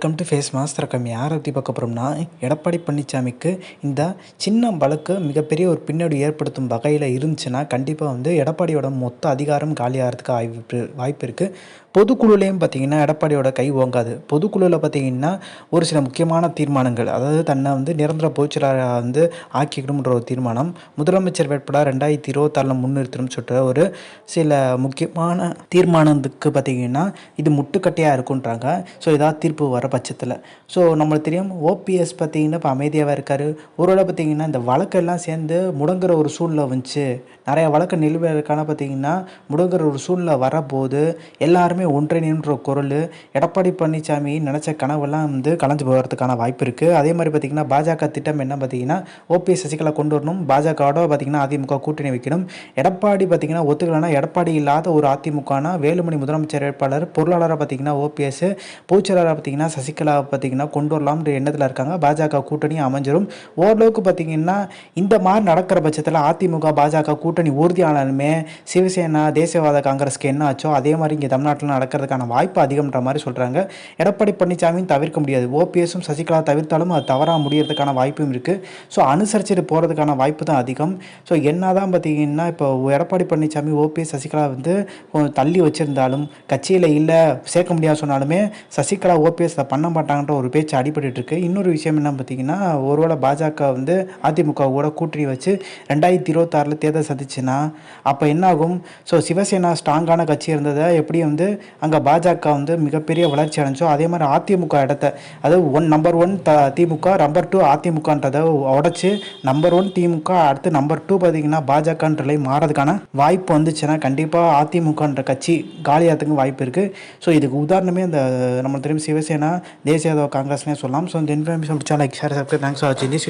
Welcome to face master கம் யாரை பற்றி பார்க்க போகிறோம்னா எடப்பாடி பழனிசாமிக்கு இந்த சின்ன வழக்கு மிகப்பெரிய ஒரு பின்னடி ஏற்படுத்தும் வகையில் இருந்துச்சுன்னா கண்டிப்பாக வந்து எடப்பாடியோட மொத்த அதிகாரம் காலியாகிறதுக்கு வாய்ப்பு வாய்ப்பு இருக்குது பொதுக்குழுலேயும் பார்த்தீங்கன்னா எடப்பாடியோட கை ஓங்காது. பொதுக்குழுவில் பார்த்தீங்கன்னா ஒரு சில முக்கியமான தீர்மானங்கள் அதாவது தன்னை வந்து நிரந்தர பொதுச்செயலாளராக வந்து ஆக்கிக்கணும்ன்ற ஒரு தீர்மானம் முதலமைச்சர் வேட்பாளர் ரெண்டாயிரத்தி இருபத்தாறில் முன்னிறுத்தணும்னு சொல்கிற ஒரு சில முக்கியமான தீர்மானத்துக்கு பார்த்தீங்கன்னா இது முட்டுக்கட்டையாக இருக்குன்றாங்க ஸோ ஏதாவது தீர்ப்பு வர பட்சத்தில். ஸோ நம்மளுக்கு தெரியும் ஓபிஎஸ் பார்த்தீங்கன்னா இப்போ அமைதியாகவே இருக்கார். ஒருவேளை பார்த்தீங்கன்னா இந்த வழக்கெல்லாம் சேர்ந்து முடங்குற ஒரு சூழ்நிலை வந்துச்சு. நிறைய வழக்கு நிலுவையில் இருக்கான பார்த்தீங்கன்னா முடங்குற ஒரு சூழ்நிலை வரபோது எல்லாருமே ஒன்றிணைன்ற குரல். எடப்பாடி பழனிசாமி நினச்ச கனவெல்லாம் வந்து கலைஞ்சு போகிறதுக்கான வாய்ப்பு இருக்குது அதே மாதிரி பார்த்திங்கன்னா பாஜக திட்டம் என்ன பார்த்தீங்கன்னா ஓபிஎஸ் சசிகலா கொண்டு வரணும். பாஜகவோட பார்த்திங்கன்னா அதிமுக கூட்டணி வைக்கணும். எடப்பாடி பார்த்திங்கன்னா ஒத்துக்கலைன்னா எடப்பாடி இல்லாத ஒரு அதிமுகனா வேலுமணி முதலமைச்சர் வேட்பாளர் பொருளாளராக பார்த்திங்கன்னா ஓபிஎஸ் பொதுச்செயலாளராக பார்த்திங்கன்னா சசிகலா பார்த்திங்கன்னா கொண்டு வரலாம்ன்ற எண்ணத்தில் இருக்காங்க. பாஜக கூட்டணி அமைஞ்சிடும் ஓரளவுக்கு பார்த்திங்கன்னா இந்த மாதிரி நடக்கிற பட்சத்தில் அதிமுக பாஜக கூட்டணி உறுதியானாலுமே சிவசேனா தேசியவாத காங்கிரஸ்க்கு என்ன ஆச்சோ அதே மாதிரி இங்கே தமிழ்நாட்டில் நடக்கிறதுக்கான வாய்ப்பு அதிகம்ன்ற மாதிரி சொல்கிறாங்க எடப்பாடி பழனிசாமியும் தவிர்க்க முடியாது. ஓபிஎஸும் சசிகலா தவிர்த்தாலும் அது தவறாக முடியறதுக்கான வாய்ப்பும் இருக்குது ஸோ அனுசரிச்சுட்டு போகிறதுக்கான வாய்ப்பு தான் அதிகம். ஸோ என்ன தான் பார்த்தீங்கன்னா இப்போ எடப்பாடி பழனிசாமி ஓபிஎஸ் சசிகலா வந்து கொஞ்சம் தள்ளி வச்சுருந்தாலும் கட்சியில் இல்லை சேர்க்க முடியாது சொன்னாலுமே சசிகலா ஓபிஎஸ் பண்ண மாட்டாங்கன்ற ஒரு பேச்சு அடிபட்டு இருக்கு இன்னொரு விஷயம் என்ன பார்த்தீங்கன்னா ஒருவேளை பாஜக வந்து அதிமுக கூட கூட்டணி வச்சு ரெண்டாயிரத்தி இருபத்தாறில் தேர்தல் சந்திச்சுன்னா அப்போ என்ன ஆகும் ஸோ சிவசேனா ஸ்ட்ராங்கான கட்சி இருந்ததை எப்படி வந்து அங்கே பாஜக வந்து மிகப்பெரிய வளர்ச்சி அடைஞ்சோ அதே மாதிரி அதிமுக இடத்த அதாவது one number one the DMK number two அதிமுகன்றதை உடச்சி நம்பர் ஒன் திமுக அடுத்து நம்பர் டூ பார்த்தீங்கன்னா பாஜகன்ற நிலை மாறதுக்கான வாய்ப்பு வந்துச்சுன்னா கண்டிப்பாக அதிமுகன்ற கட்சி காலியாகிறதுக்கு வாய்ப்பு இருக்குது ஸோ இதுக்கு உதாரணமே இந்த நம்ம தெரியும் சிவசேனா தேசியவாத காங்கிரஸ்னே சொல்லலாம் ஸோ இந்த இன்ஃபர்மேஷன் பிடிச்சா like share subscribe thanks for வாட்சிங் திஸ்